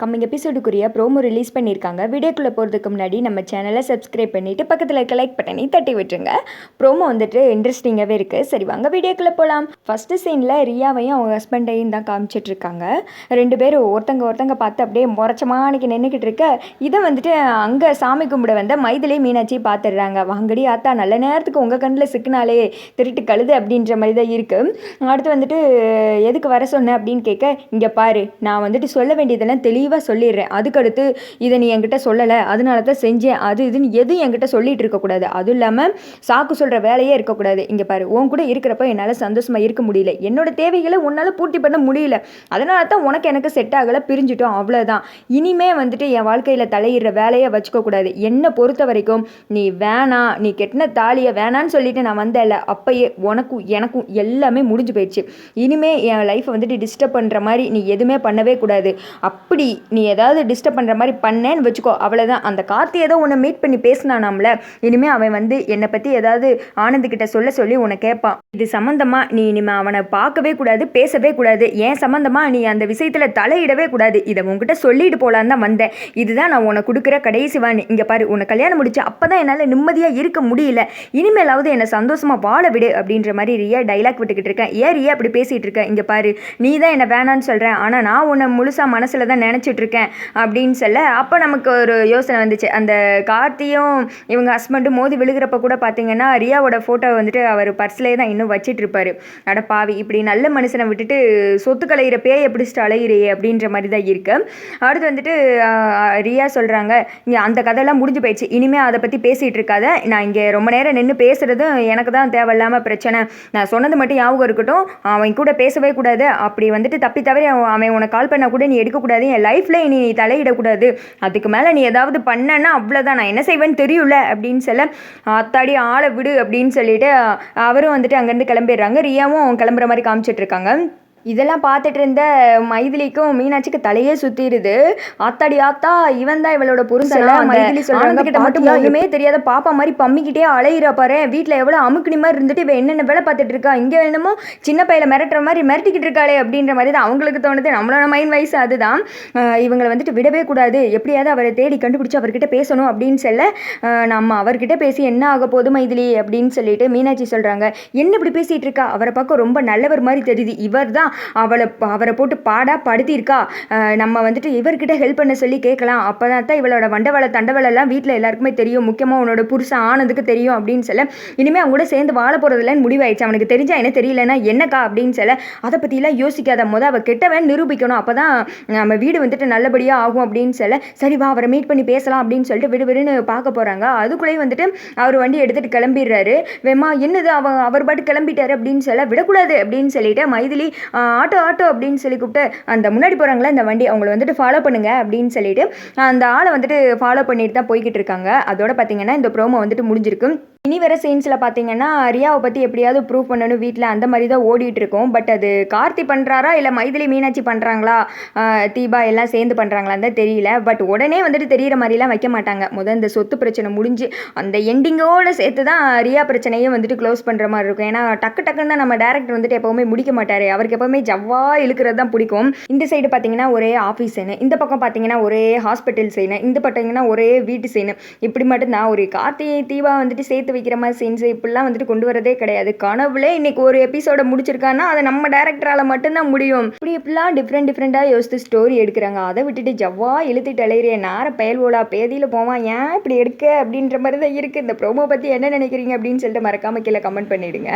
Coming எபிசோடுக்குரிய promo release பண்ணியிருக்காங்க. வீடியோக்குள்ளே போகிறதுக்கு முன்னாடி நம்ம சேனலை சப்ஸ்கிரைப் பண்ணிவிட்டு பக்கத்தில் இருக்க லைக் பட்டனை தட்டி விட்டுருங்க. ப்ரோமோ வந்துட்டு இன்ட்ரெஸ்டிங்காகவே இருக்குது சரி வாங்க வீடியோக்குள்ளே போகலாம் ஃபஸ்ட்டு சீனில் ரியாவையும் அவங்க ஹஸ்பண்டையும் தான் காமிச்சிட்ருக்காங்க. ரெண்டு பேரும் ஒருத்தங்க ஒருத்தங்க பார்த்து அப்படியே முறைச்சமானிக்கு நின்றுக்கிட்டு இருக்க இதை வந்துட்டு அங்கே சாமி கும்பிட வந்த மைதிலே மீனாட்சி பார்த்துடுறாங்க. வாங்கடி ஆத்தா நல்ல நேரத்துக்கு உங்கள் கண்ணில் சிக்கினாலே திருட்டு கழுது அப்படின்ற மாதிரி தான் இருக்குது அடுத்து வந்துட்டு எதுக்கு வர சொன்னேன் அப்படின்னு கேட்க இங்கே பாரு நான் வந்துட்டு சொல்ல வேண்டியதெல்லாம் தெளிவாக சொல்லிடுறேன். அதுக்கடுத்து இதை நீ என்கிட்ட சொல்லலை. அதனால தான் செஞ்சேன். அது இதுன்னு எதுவும் என்கிட்ட சொல்லிட்டு இருக்கக்கூடாது அதுவும் இல்லாமல் சாக்கு சொல்கிற வேலையே இருக்கக்கூடாது இங்கே பாரு உன் கூட இருக்கிறப்ப என்னால் சந்தோஷமாக இருக்க முடியல. என்னோட தேவைகளை உன்னால் பூர்த்தி பண்ண முடியல. அதனால தான் உனக்கு எனக்கு செட் ஆகலை. பிரிஞ்சிட்டோம். அவ்வளோதான் இனிமே வந்துட்டு என் வாழ்க்கையில் தலையிடுற வேலையை வச்சுக்கக்கூடாது என்னை பொறுத்த வரைக்கும் நீ வேணாம் நீ கெட்டின தாலியை வேணான்னு சொல்லிட்டு நான் வந்தேன்ல அப்பயே உனக்கும் எனக்கும் எல்லாமே முடிஞ்சு போயிடுச்சு. இனிமே என் லைஃப்பை வந்துட்டு டிஸ்டர்ப் பண்ணுற மாதிரி நீ எதுவுமே பண்ணவே கூடாது. அப்படி நீ ஏதாவது டிஸ்டர்ப் பண்ணுற மாதிரி பண்ணேன்னு வச்சுக்கோ அவ்வளோதான் அந்த கார்த்தி ஏதோ உன்னை மீட் பண்ணி பேசினானாம்ல. இனிமேல் அவன் வந்து என்னை பற்றி ஏதாவது ஆனந்துக்கிட்ட சொல்ல சொல்லி உன்னை கேட்பான். இது சம்மந்தமாக நீ இனிமே அவனை பார்க்கவே கூடாது பேசவே கூடாது. ஏன் சம்மந்தமாக நீ அந்த விஷயத்தில் தலையிடவே கூடாது. இதை உங்ககிட்ட சொல்லிட்டு போலான்னு தான் வந்தேன். இதுதான் நான் உனக்கு கொடுக்குற கடைசி வாணி. இங்கே பாரு உன்னை கல்யாணம் முடிச்சு அப்போ தான் என்னால் நிம்மதியாக இருக்க முடியல. இனிமேலாவது என்னை சந்தோஷமாக வாழ விடு அப்படின்ற மாதிரி ரியா டைலாக் விட்டுக்கிட்டு இருக்கேன். ஏன் ரியா அப்படி பேசிகிட்டு இருக்கேன் இங்கே பாரு நீ தான் என்னை வேணான்னு சொல்கிறேன் ஆனால் நான் உன்னை முழுசாக மனசில் தான் நினச்சி இருக்கேன் அப்படின்னு சொல்ல அப்போ நமக்கு ஒரு யோசனை வந்துச்சு. அந்த கார்த்தியும் இவங்க ஹஸ்பண்டும் மோதி விழுகிறப்ப கூட பார்த்தீங்கன்னா ரியாவோட ஃபோட்டோ வந்துட்டு அவர் பர்ஸ்லேயே தான் இன்னும் வச்சிட்டு இருப்பாரு அட பாவி இப்படி நல்ல மனுஷனை விட்டுட்டு சொத்து கலையிற பேயை பிடிச்சிட்டு அலையிறையே அப்படின்ற மாதிரி தான் இருக்கு. அடுத்து வந்துட்டு ரியா சொல்கிறாங்க இங்கே அந்த கதையெல்லாம் முடிஞ்சு போயிடுச்சு. இனிமேல் அதை பற்றி பேசிகிட்டு இருக்காத நான் இங்கே ரொம்ப நேரம் நின்று பேசுகிறதும் எனக்கு தான் தேவையில்லாமல் பிரச்சனை. நான் சொன்னது மட்டும் ஞாபகம் இருக்கட்டும். அவன் கூட பேசவே கூடாது. அப்படி வந்துட்டு தப்பி தவிர அவன் அவன் உனக்கு கால் பண்ணால் கூட நீ எடுக்கக்கூடாது. என் லைஃப் லைஃப்பில் நீ தலையிடக்கூடாது. அதுக்கு மேலே நீ ஏதாவது பண்ணனா அவ்வளோதான் நான் என்ன செய்வேன்னு தெரியும்ல? அப்படின்னு சொல்ல அத்தாடி ஆளை விடு அப்படின்னு சொல்லிட்டு அவரும் வந்துட்டு அங்கேருந்து கிளம்பிடுறாங்க. ரியாவும் கிளம்புற மாதிரி காமிச்சிட்டு இருக்காங்க. இதெல்லாம் பார்த்துட்டு இருந்த மைதிலிக்கும் மீனாட்சிக்கு தலையே சுத்திடுது. ஆத்தாடி ஆத்தா இவன் தான் இவளோட புருஷனா? மைதிலி சொல்றாங்க மட்டும் ஒண்ணுமே தெரியாத பாப்பா மாதிரி பம்மிக்கிட்டே அலையிறா பாரு. வீட்டில் எவ்வளோ அமுக்குனி மாதிரி இருந்துட்டு இவ என்னென்ன வேலை பார்த்துட்டு இருக்கா? இங்கே என்னமோ சின்ன பையில மிரட்டுற மாதிரி மிரட்டிக்கிட்டு இருக்காளே அப்படின்ற மாதிரி தான் அவங்களுக்கு தோணுது. நம்மளோட மைண்ட் வயசு அதுதான். இவங்களை வந்துட்டு விடவே கூடாது. எப்படியாவது அவரை தேடி கண்டுபிடிச்சு அவர்கிட்ட பேசணும் அப்படின்னு சொல்ல நம்ம அவர்கிட்ட பேசி என்ன ஆக போகுது மைதிலி அப்படின்னு சொல்லிட்டு மீனாட்சி சொல்றாங்க. என்ன இப்படி பேசிட்டு இருக்கா? அவரை பார்க்க ரொம்ப நல்லவர் மாதிரி தெரியுது. இவர் தான் அவளை அவரை போட்டு பாடா படுத்தியிருக்கா. நம்ம வந்துட்டு இவர்கிட்ட ஹெல்ப் பண்ண சொல்லி கேட்கலாம். அப்போ தான் இவளோட வண்டவள தண்டவளெல்லாம் வீட்டில் எல்லாருக்குமே தெரியும். முக்கியமாக உன்னோட புருஷன் ஆனதுக்கு தெரியும் அப்படின்னு சொல்ல இனிமேல் அவங்க கூட சேர்ந்து வாழ போகிறதுலன்னு முடிவாயிடுச்சு. அவனுக்கு தெரிஞ்சா என்ன தெரியலன்னா என்னக்கா அப்படின்னு சொல்ல அதை பற்றிலாம் யோசிக்காத. முத அவள் கெட்டவன் நிரூபிக்கணும். அப்போ தான் நம்ம வீடு வந்துட்டு நல்லபடியாக ஆகும் அப்படின்னு சொல்ல சரி வா அவரை மீட் பண்ணி பேசலாம் அப்படின்னு சொல்லிட்டு விடு விடுன்னு பார்க்க போகிறாங்க அதுக்குள்ளேயே வந்துட்டு அவர் வண்டி எடுத்துகிட்டு கிளம்பிடுறாரு. வெம்மா என்னது அவ அவர் பாட்டு கிளம்பிட்டாரு அப்படின்னு சொல்ல விடக்கூடாது அப்படின்னு சொல்லிட்டு மைதிலி ஆட்டோ ஆட்டோ அப்படின்னு சொல்லி கூப்பிட்டு அந்த முன்னாடி போகிறாங்களே அந்த வண்டி அவங்கள வந்துட்டு ஃபாலோ பண்ணுங்க அப்படின்னு சொல்லிட்டு அந்த ஆளை வந்துட்டு ஃபாலோ பண்ணிட்டு தான் போய்கிட்டு இருக்காங்க. அதோட பார்த்தீங்கன்னா இந்த ப்ரோமோ வந்துட்டு முடிஞ்சிருக்கு. இனி வர சீன்ஸில் பார்த்தீங்கன்னா ரியாவை பற்றி எப்படியாவது ப்ரூவ் பண்ணணும். வீட்டில் அந்த மாதிரி தான் ஓடிட்டு இருக்கோம் பட் அது கார்த்தி பண்ணுறாரா இல்லை மைதிலி மீனாட்சி பண்ணுறாங்களா தீபா எல்லாம் சேர்ந்து பண்ணுறாங்களான்னு தான் தெரியல. பட் உடனே வந்துட்டு தெரியிற மாதிரிலாம் வைக்க மாட்டாங்க. முதல் இந்த சொத்து பிரச்சனை முடிஞ்சு அந்த எண்டிங்கோடு சேர்த்து தான் ரியா பிரச்சனையும் வந்துட்டு க்ளோஸ் பண்ணுற மாதிரி இருக்கும். ஏன்னா டக்கு டக்குன்னு தான் நம்ம டேரக்டர் வந்துட்டு எப்போவுமே முடிக்க மாட்டார். அவருக்கு எப்போவுமே ஜவ்வா இழுக்கிறது தான் பிடிக்கும். இந்த சைடு பார்த்தீங்கன்னா ஒரே ஆஃபீஸ் சைனு இந்த பக்கம் பார்த்தீங்கன்னா ஒரே ஹாஸ்பிட்டல் சைனு இந்த பார்த்தீங்கன்னா ஒரே வீட்டு சைனு இப்படி மட்டும்தான். ஒரு கார்த்தி தீபா வந்துட்டு சேர்த்து வைக்கிற மாதிரி சீன்ஸ் இப்படிலாம் வந்துட்டு கொண்டு வரதே கிடையாது. கனவுல இன்னைக்கு ஒரு எபிசோட முடிச்சிருக்கான்னா அதை நம்ம டேரக்டரால் மட்டும்தான் முடியும். இப்படி இப்படிலாம் டிஃப்ரெண்ட் டிஃப்ரெண்ட்டாக யோசித்து ஸ்டோரி எடுக்கிறாங்க. அதை விட்டுட்டு ஜவ்வா இழுத்துட்டு அலையிறே நேர பயல்வோலா பேதியில் போவான் ஏன் இப்படி எடுக்க? அப்படின்ற மாதிரி தான் இருக்குது இந்த ப்ரோமோ பற்றி என்ன நினைக்கிறீங்க அப்படின்னு சொல்லிட்டு மறக்காம கீழே கமெண்ட் பண்ணிவிடுங்க